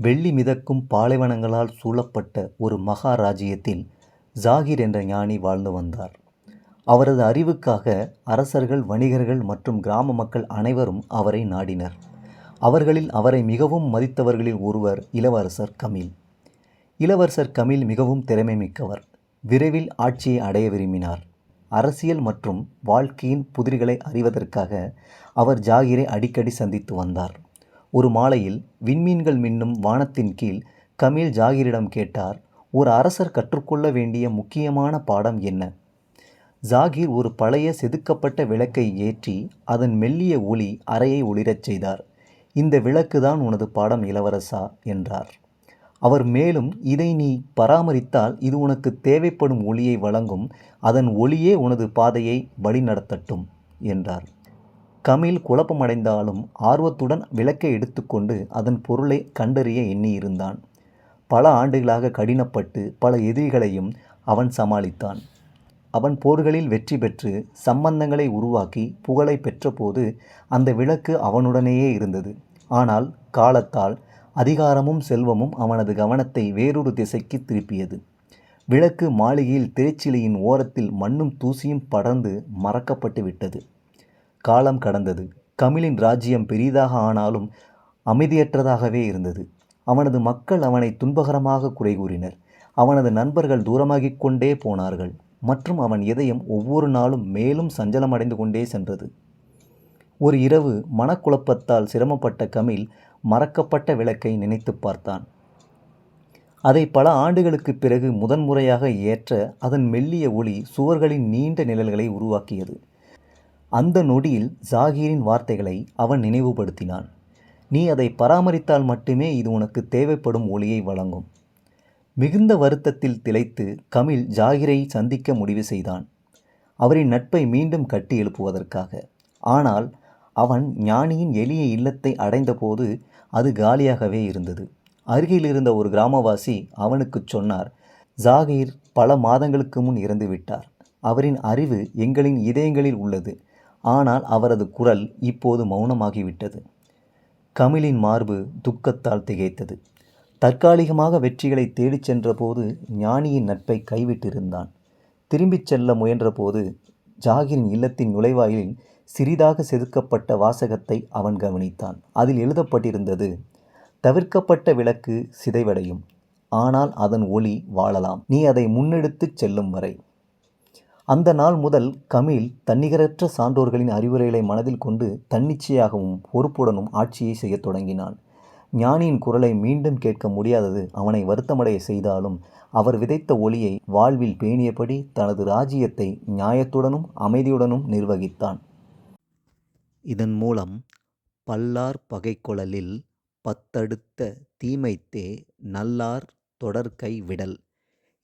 வெள்ளி மிதக்கும் பாலைவனங்களால் சூழப்பட்ட ஒரு மகாராஜ்யத்தில் ஜாகிர் என்ற ஞானி வாழ்ந்து வந்தார். அவரது அறிவுக்காக அரசர்கள் வணிகர்கள் மற்றும் கிராம மக்கள் அனைவரும் அவரை நாடினர். அவர்களில் அவரை மிகவும் மதித்தவர்களில் ஒருவர் இளவரசர் கமில். இளவரசர் கமில் மிகவும் திறமை மிக்கவர். விரைவில் ஆட்சியை அடைய விரும்பினார். அரசியல் மற்றும் வாழ்க்கையின் புதிர்களை அறிவதற்காக அவர் ஜாகிரை அடிக்கடி சந்தித்து வந்தார். ஒரு மாலையில் விண்மீன்கள் மின்னும் வானத்தின் கீழ் கமில் ஜாகிரிடம் கேட்டார் ஒரு அரசர் கற்றுக்கொள்ள வேண்டிய முக்கியமான பாடம் என்ன? ஜாகிர் ஒரு பழைய செதுக்கப்பட்ட விளக்கை ஏற்றி அதன் மெல்லிய ஒளி அறையை ஒளிரச் செய்தார். இந்த விளக்கு தான் உனது பாடம் இளவரசா என்றார். அவர் மேலும் இதை நீ பராமரித்தால் இது உனக்கு தேவைப்படும் ஒளியை வழங்கும் அதன் ஒளியே உனது பாதையை வழிநடத்தட்டும் என்றார். கமில் குழப்பமடைந்தாலும் ஆர்வத்துடன் விளக்கை எடுத்துக்கொண்டு அதன் பொருளை கண்டறிய எண்ணியிருந்தான். பல ஆண்டுகளாக கடினப்பட்டு பல எதிரிகளையும் அவன் சமாளித்தான். அவன் போர்களில் வெற்றி பெற்று சம்பந்தங்களை உருவாக்கி புகழை பெற்றபோது அந்த விளக்கு அவனுடனேயே இருந்தது. ஆனால் காலத்தால் அதிகாரமும் செல்வமும் அவனது கவனத்தை வேறொரு திசைக்கு திருப்பியது. விளக்கு மாளிகையில் திரைச்சிலையின் ஓரத்தில் மண்ணும் தூசியும் படர்ந்து மறக்கப்பட்டு விட்டது காலம் கடந்தது. கமிலின் ராஜ்யம் பெரிதாக ஆனாலும் அமைதியற்றதாகவே இருந்தது. அவனது மக்கள் அவனை துன்பகரமாக குறை கூறினர் அவனது நண்பர்கள் தூரமாகிக் கொண்டே போனார்கள். மற்றும் அவன் இதயம் ஒவ்வொரு நாளும் மேலும் சஞ்சலமடைந்து கொண்டே சென்றது. ஒரு இரவு மனக்குழப்பத்தால் சிரமப்பட்ட கமில் மறக்கப்பட்ட விளக்கை நினைத்து பார்த்தான். அதை பல ஆண்டுகளுக்கு பிறகு முதன்முறையாக ஏற்ற அதன் மெல்லிய ஒளி சுவர்களின் நீண்ட நிழல்களை உருவாக்கியது. அந்த நொடியில் ஜாகீரின் வார்த்தைகளை அவன் நினைவுபடுத்தினான். நீ அதை பராமரித்தால் மட்டுமே இது உனக்கு தேவைப்படும் ஒளியை வழங்கும். மிகுந்த வருத்தத்தில் திளைத்து கமில் ஜாகிரை சந்திக்க முடிவு செய்தான். அவரின் நட்பை மீண்டும் கட்டி எழுப்புவதற்காக. ஆனால் அவன் ஞானியின் எளிய இல்லத்தை அடைந்தபோது அது காலியாகவே இருந்தது. அருகில் இருந்த ஒரு கிராமவாசி அவனுக்கு சொன்னார் ஜாகீர் பல மாதங்களுக்கு முன் இறந்து விட்டார் அவரின் அறிவு எங்களின் இதயங்களில் உள்ளது. ஆனால் அவரது குரல் இப்போது மௌனமாகிவிட்டது. கமிலின் மார்பு துக்கத்தால் திகைத்தது. தற்காலிகமாக வெற்றிகளை தேடிச் சென்றபோது ஞானியின் நட்பை கைவிட்டிருந்தான். திரும்பிச் செல்ல முயன்றபோது ஜாகிரின் இல்லத்தின் நுழைவாயிலில் சிறிதாக செதுக்கப்பட்ட வாசகத்தை அவன் கவனித்தான். அதில் எழுதப்பட்டிருந்தது தவிர்க்கப்பட்ட விளக்கு சிதைவடையும். ஆனால் அதன் ஒளி வாழலாம். நீ அதை முன்னெடுத்துச் செல்லும் வரை. அந்த நாள் முதல் கமில் தன்னிகரற்ற சான்றோர்களின் அறிவுரைகளை மனதில் கொண்டு தன்னிச்சையாகவும் பொறுப்புடனும் ஆட்சியை செய்யத் தொடங்கினான். ஞானியின் குரலை மீண்டும் கேட்க முடியாதது அவனை வருத்தமடைய செய்தாலும் அவர் விதைத்த ஒளியை வாழ்வில் பேணியபடி தனது ராஜ்யத்தை நியாயத்துடனும் அமைதியுடனும் நிர்வகித்தான். இதன் மூலம் பல்லார் பகைக்குழலில் பத்தடுத்த தீமைத்தே நல்லார் தொடர்கை விடல்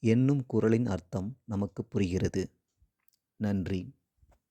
என்னும் குரலின் அர்த்தம் நமக்கு புரிகிறது. நன்றி.